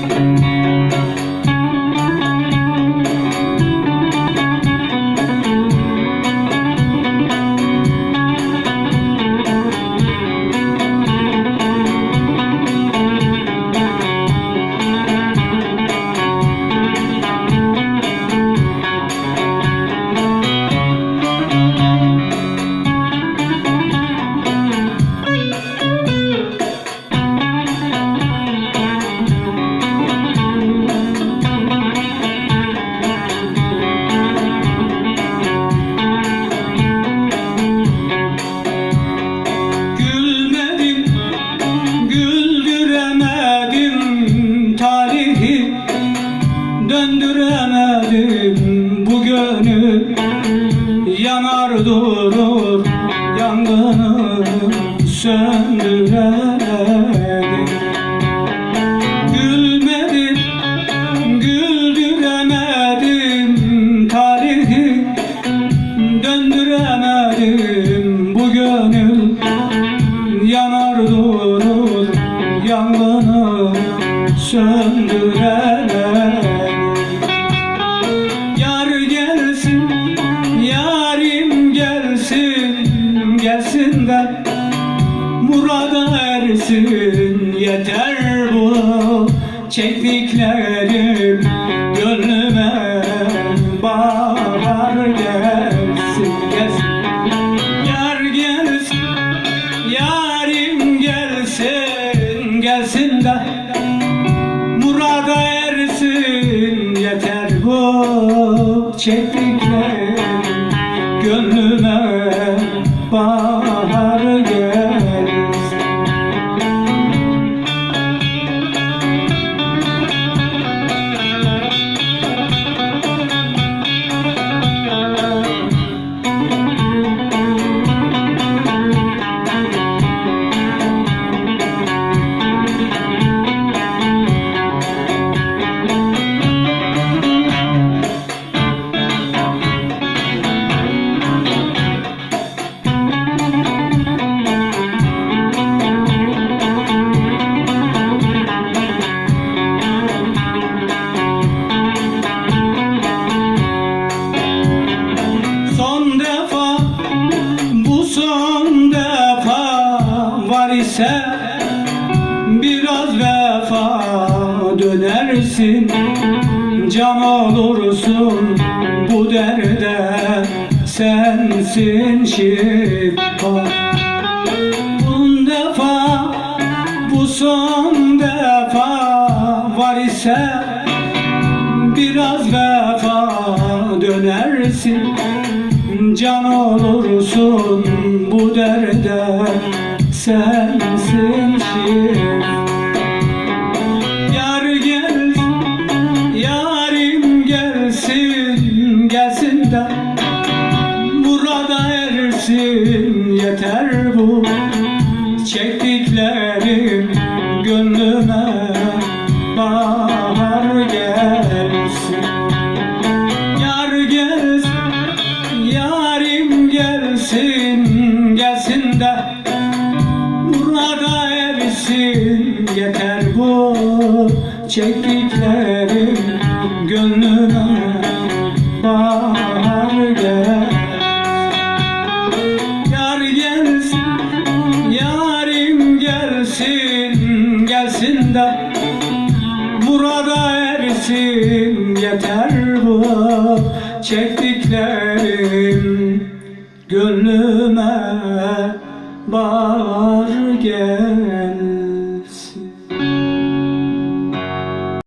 Gülmedim, Döndüremedim bu gönül. Yanar durur yangını söndüremedim. Gülmedim, güldüremedim tarihi. Döndüremedim bu gönül. Yanar durur yangını söndüremedim ersin yeter bu çektiklerim. Gönlüme bahar gelsin, gelsin. Yar gelsin, yarim gelsin, gelsin de Murada ersin. Yeter bu çektiklerim. Gönlüme bahar ise biraz vefa dönersin. Can olursun bu derde sensin şifa. Bu defa bu son defa var ise biraz vefa dönersin. Can olursun bu derde sensin şifa Yar gelsin, yarim gelsin, gelsin de Burada ersin yeter bu Çektiklerim gönlüme. Bahar gelsin. Yar gelsin, yarim gelsin ersin yeter bu çektiklerim gönlüme bahar gelsin Yar gelsin, yarim gelsin, gelsin de Burada ersin. Yeter bu çektiklerim Gönlüme bahar gelsin